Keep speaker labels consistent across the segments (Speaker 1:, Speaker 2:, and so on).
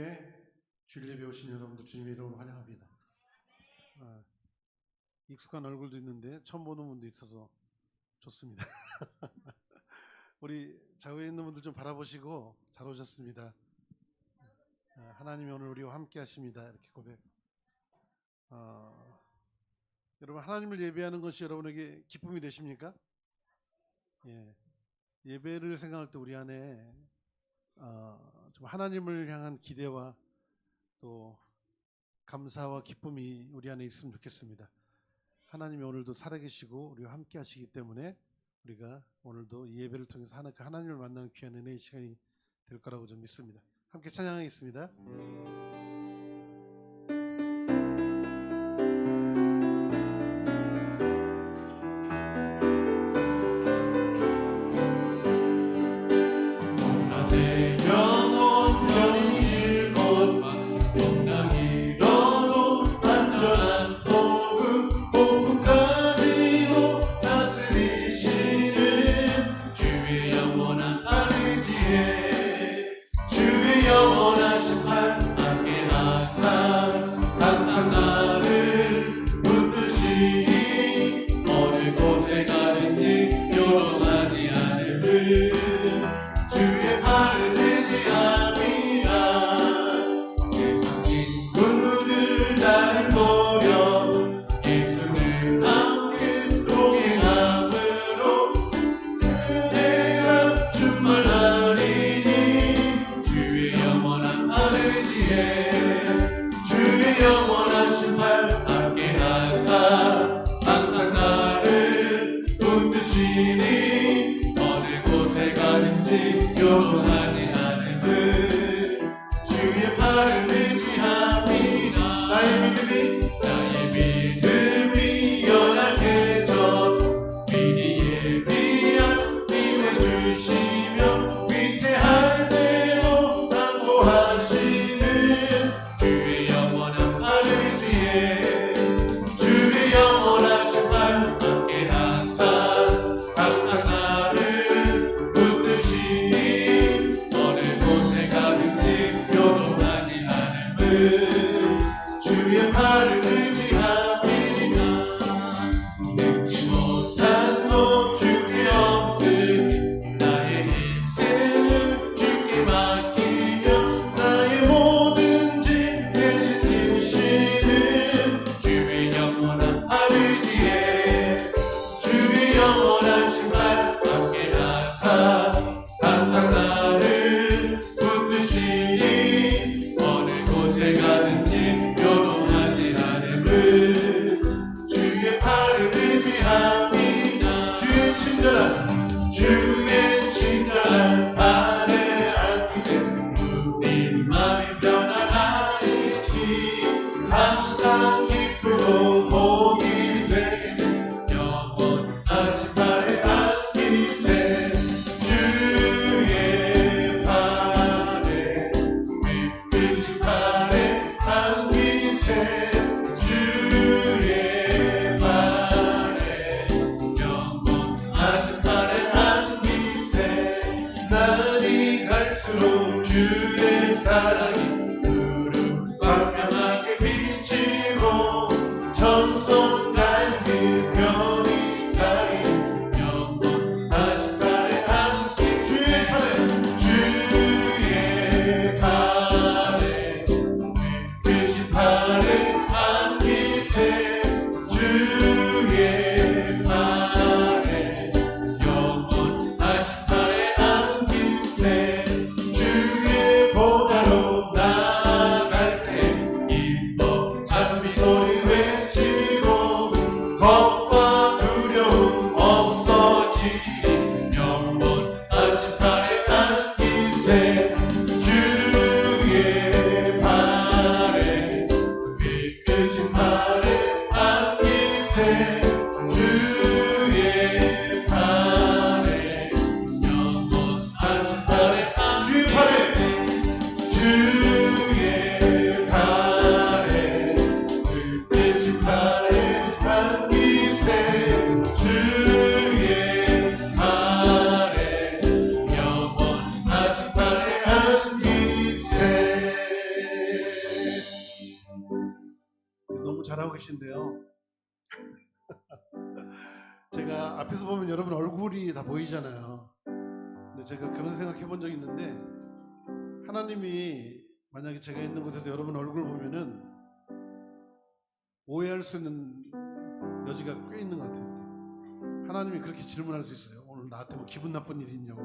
Speaker 1: 교회 주일 예배 오신 여러분들 주님의 이름으로 환영합니다. 아, 익숙한 얼굴도 있는데 처음 보는 분도 있어서 좋습니다. 우리 좌우에 있는 분들 좀 바라보시고 잘 오셨습니다. 아, 하나님이 오늘 우리와 함께 하십니다. 이렇게 고백. 아, 여러분 하나님을 예배하는 것이 여러분에게 기쁨이 되십니까? 예. 예배를 생각할 때 우리 안에 어, 좀 하나님을 향한 기대와 또 감사와 기쁨이 우리 안에 있으면 좋겠습니다. 하나님이 오늘도 살아계시고 우리와 함께 하시기 때문에 우리가 오늘도 이 예배를 통해서 하나, 그 하나님을 만나는 귀한 은혜의 시간이 될 거라고 좀 믿습니다. 함께 찬양하겠습니다. 가든 You. 보이잖아요. 근데 제가 그런 생각 해본 적이 있는데 하나님이 만약에 제가 있는 곳에서 여러분 얼굴 보면은 오해할 수 있는 여지가 꽤 있는 것 같아요. 하나님이 그렇게 질문할 수 있어요. 오늘 나한테 뭐 기분 나쁜 일이 있냐고.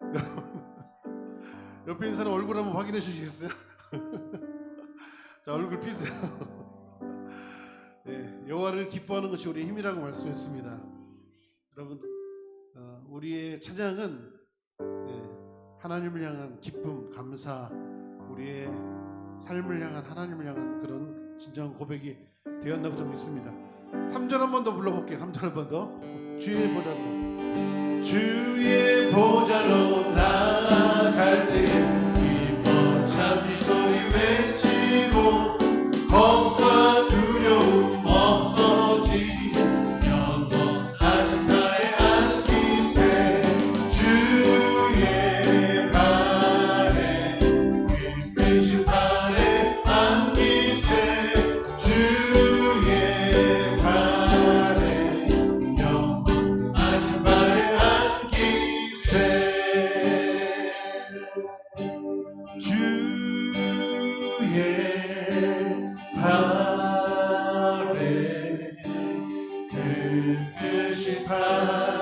Speaker 1: 옆에 있는 사람 얼굴 한번 확인해 주시겠어요? 자 얼굴 피세요. 네, 여호와를 기뻐하는 것이 우리의 힘이라고 말씀했습니다. 우리의 찬양은 네, 하나님을 향한 기쁨, 감사, 우리의 삶을 향한 하나님을 향한 그런 진정한 고백이 되었다고 좀 믿습니다. 3절 한 번 더 불러볼게요. 3절 한 번 더. 주의 보좌로. 주의 보좌로 그 뜻이 발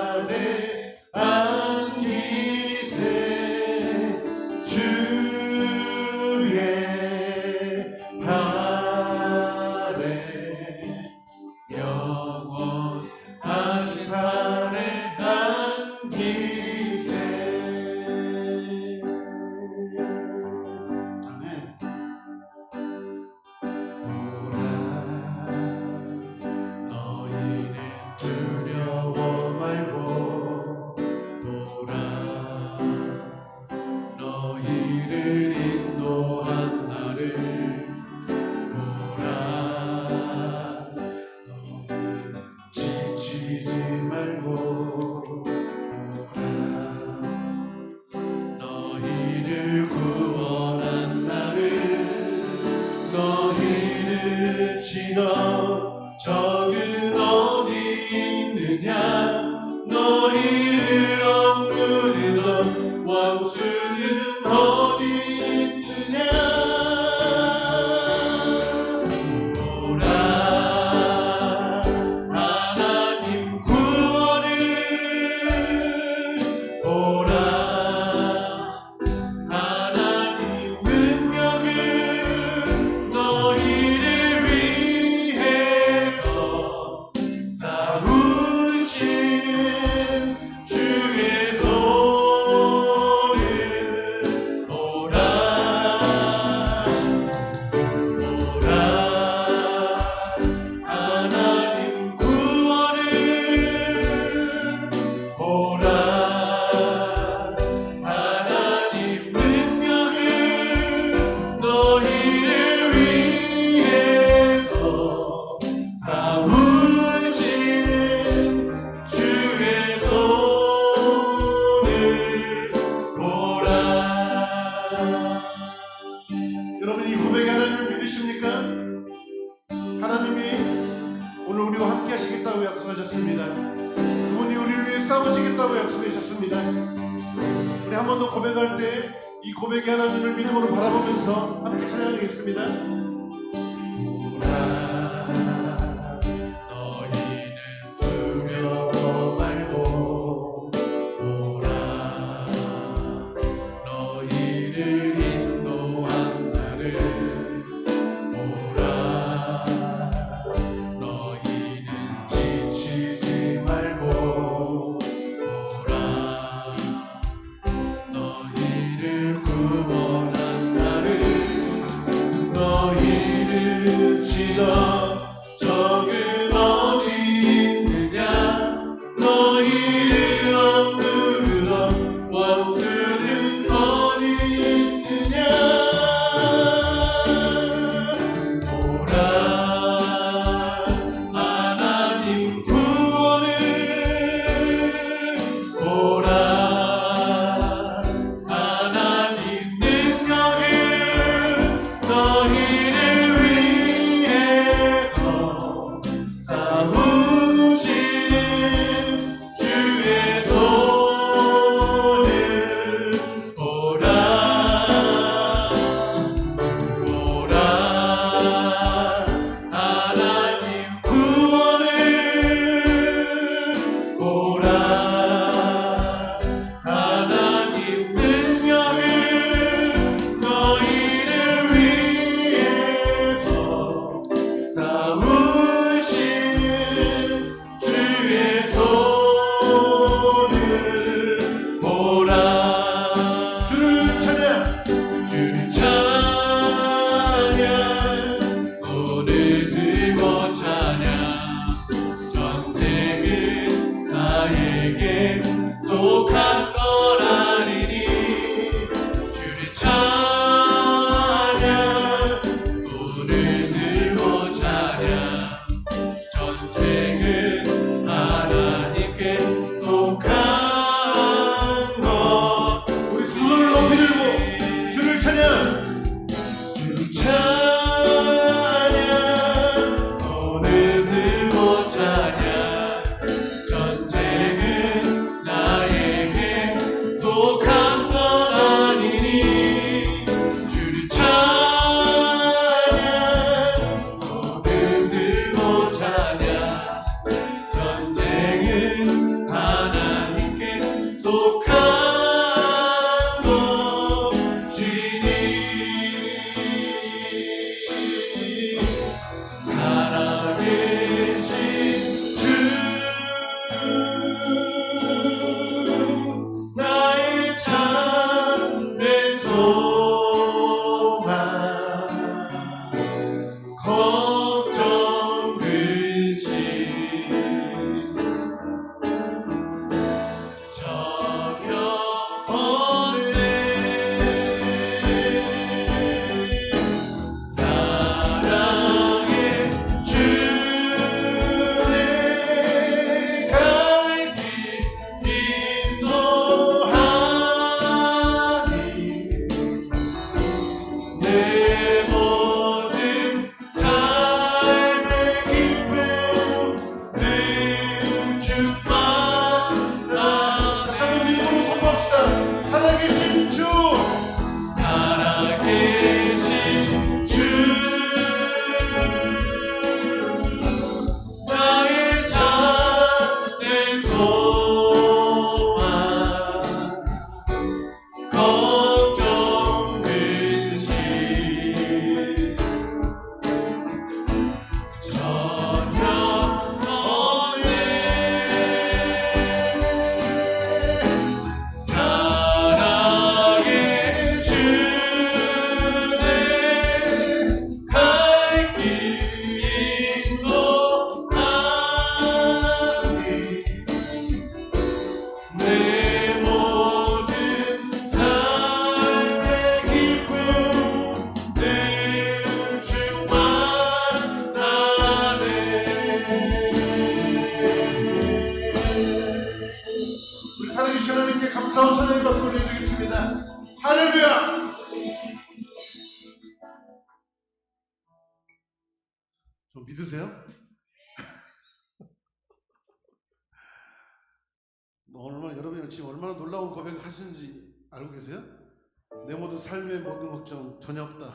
Speaker 1: 모든 걱정 전혀
Speaker 2: 없다.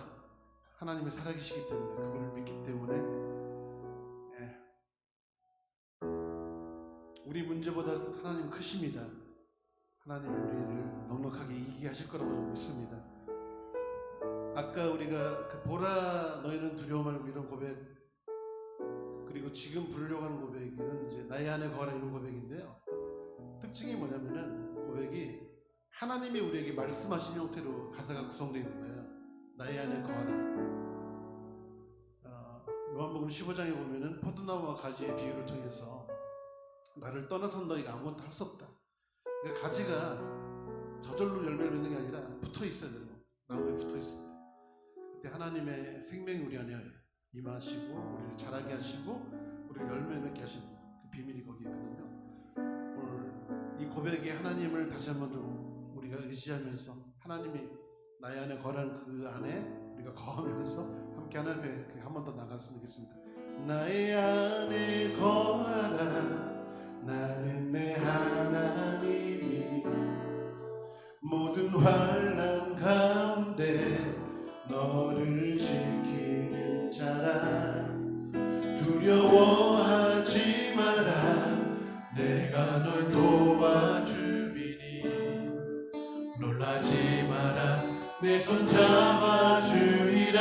Speaker 2: 하나님이 살아계시기 때문에 그걸 믿기 때문에 예. 우리 문제보다 하나님 크십니다. 하나님 우리를 넉넉하게 이기게 하실 거라고 믿습니다. 아까 우리가 그 보라 너희는 말고 이런 고백 그리고 지금 부르려고 하는 고백은 이제 나의 안에 거하라 이런 고백인데요. 특징이 뭐냐면은 고백이 하나님이 우리에게 말씀하신 형태로 가사가 구성되어 있는 거예요. 나의 안에 거하라. 어, 요한복음 15장에 보면은 포도나무와 가지의 비유를 통해서 나를 떠나선 너희가 아무것도 할 수 없다. 그러니까 가지가 저절로 열매를 맺는 게 아니라 붙어 있어야 되는 거. 나무에 붙어 있어야 돼. 그때 하나님의 생명이 우리 안에 임하시고 우리를 자라게 하시고 우리를 열매 맺게 하시는 그 비밀이 거기에 있거든요. 오늘 이 고백에 하나님을 다시 한번 좀 우리가 의지하면서 하나님이 나의 안에 거한 그 안에 우리가 거하면서 함께 하나님의 한번 더 나갔으면 좋겠습니다. 나의 안에 거하라. 나는 내 하나님이 모든 환란 가운데 너를 지키는 자라. 두려워하지 마라.
Speaker 1: 내가 널 도와주리 내 손 잡아주리라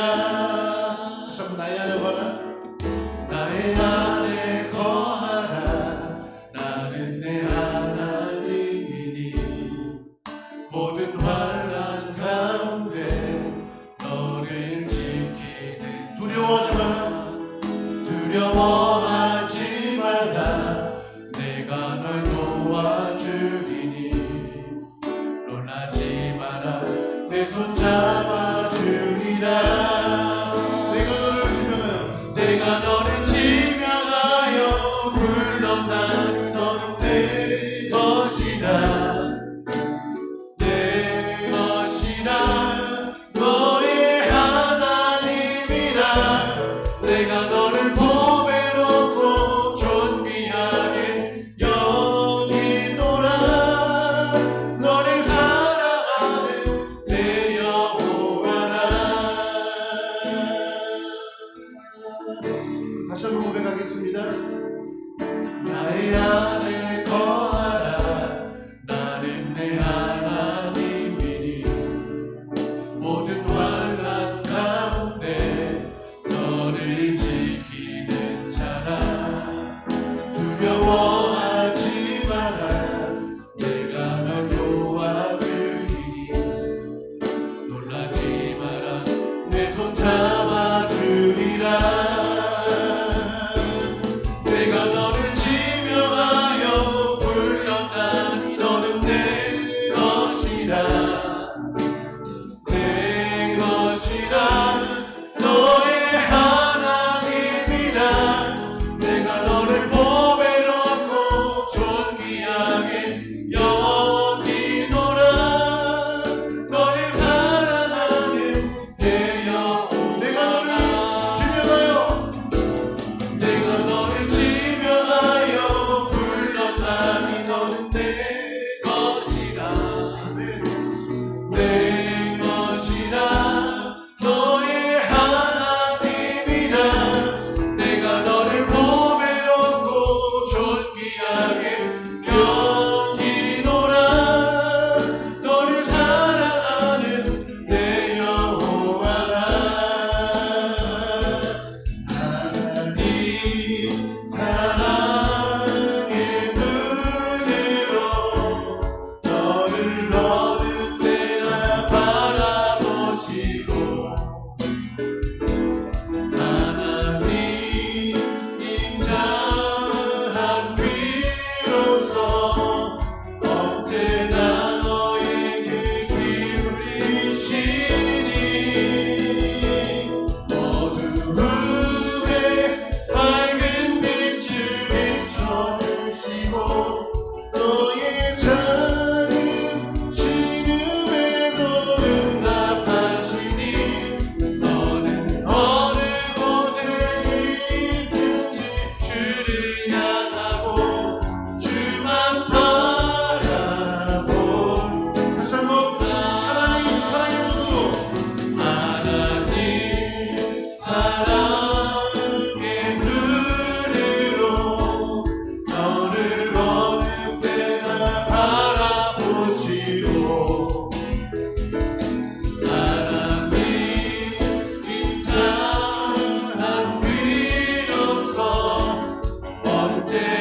Speaker 2: day.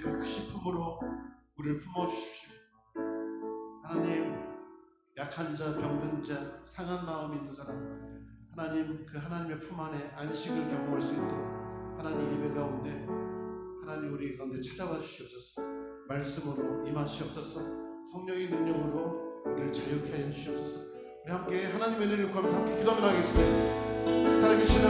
Speaker 1: 하나님의
Speaker 2: 그 크신 품으로 우리를 품어 주십시오. 하나님, 약한 자, 병든 자, 상한 마음 있는 사람, 하나님 그 하나님의 품 안에 안식을 경험할 수 있도록 하나님 예배 가운데 하나님 우리 가운데 찾아와 주시옵소서. 말씀으로 임하시옵소서. 성령의 능력으로 우리를 자유케 하여 주시옵소서. 우리 함께 하나님의 구하면서 함께 기도하면 하겠습니다.